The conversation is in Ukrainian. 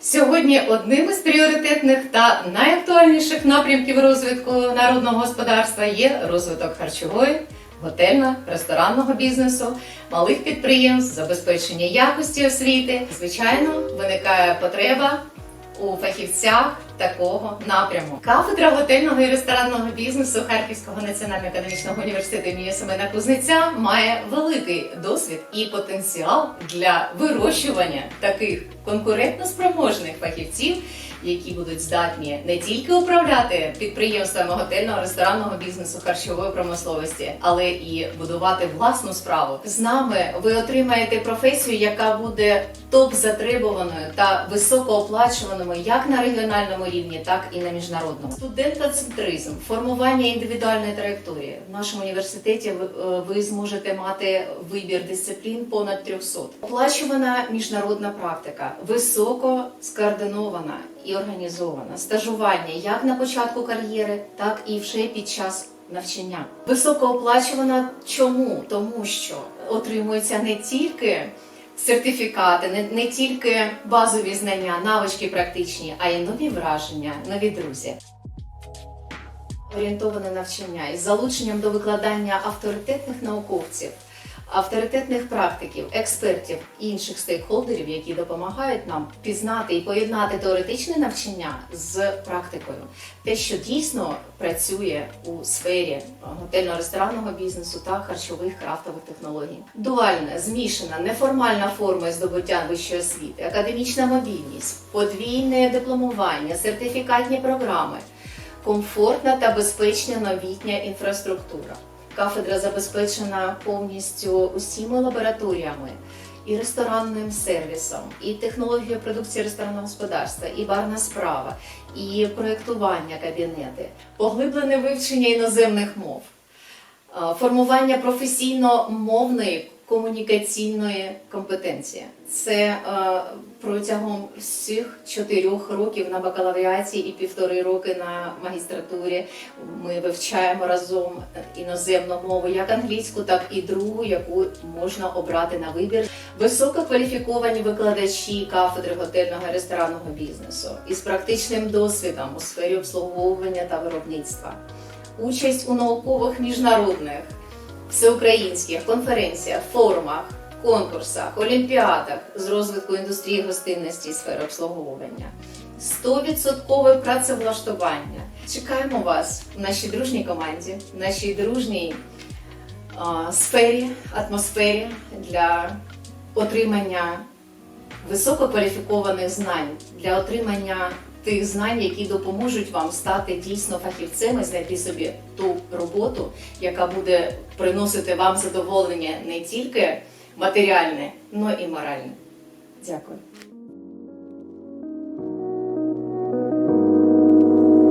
сьогодні одним із пріоритетних та найактуальніших напрямків розвитку народного господарства є розвиток харчової, готельно-ресторанного бізнесу, малих підприємств, забезпечення якості освіти. Звичайно, виникає потреба у фахівцях такого напряму. Кафедра готельного і ресторанного бізнесу Харківського національного економічного університету імені Семена Кузнеця має великий досвід і потенціал для вирощування таких конкурентно спроможних фахівців, які будуть здатні не тільки управляти підприємствами готельного ресторанного бізнесу харчової промисловості, але і будувати власну справу. З нами ви отримаєте професію, яка буде топ затребуваною та високооплачуваною як на регіональному рівні, так і на міжнародному. Студентоцентризм, формування індивідуальної траєкторії в нашому університеті. Ви, е, зможете мати вибір дисциплін понад 300. Оплачувана міжнародна практика, високо скоординована і організована стажування як на початку кар'єри, так і вже під час навчання. Високооплачувана чому? Тому що отримуються не тільки сертифікати, не, не тільки базові знання, навички практичні, а й нові враження, нові друзі. Орієнтоване навчання із залученням до викладання авторитетних науковців, авторитетних практиків, експертів і інших стейкхолдерів, які допомагають нам пізнати і поєднати теоретичне навчання з практикою, те, що дійсно працює у сфері готельно-ресторанного бізнесу та харчових крафтових технологій. Дуальна, змішана, неформальна форма здобуття вищої освіти, академічна мобільність, подвійне дипломування, сертифікатні програми комфортна та безпечна новітня інфраструктура. Кафедра забезпечена повністю усіма лабораторіями, і ресторанним сервісом, і технологією продукції ресторанного господарства, і барна справа, і проєктування кабінети, поглиблене вивчення іноземних мов, формування професійно-мовної комунікаційної компетенції. Це е, протягом всіх чотирьох років на бакалавріаті і півтори роки на магістратурі ми вивчаємо разом іноземну мову, як англійську, так і другу, яку можна обрати на вибір. Висококваліфіковані викладачі кафедри готельного і ресторанного бізнесу із практичним досвідом у сфері обслуговування та виробництва, участь у наукових міжнародних всеукраїнських конференціях, форумах, конкурсах, олімпіадах з розвитку індустрії гостинності і сфери обслуговування. 100% працевлаштування. Чекаємо вас в нашій дружній команді, в нашій дружній а, сфері, атмосфері для отримання висококваліфікованих знань, для отримання тих знань, які допоможуть вам стати дійсно фахівцем знайти собі ту роботу, яка буде приносити вам задоволення не тільки матеріальне, але і моральне. Дякую.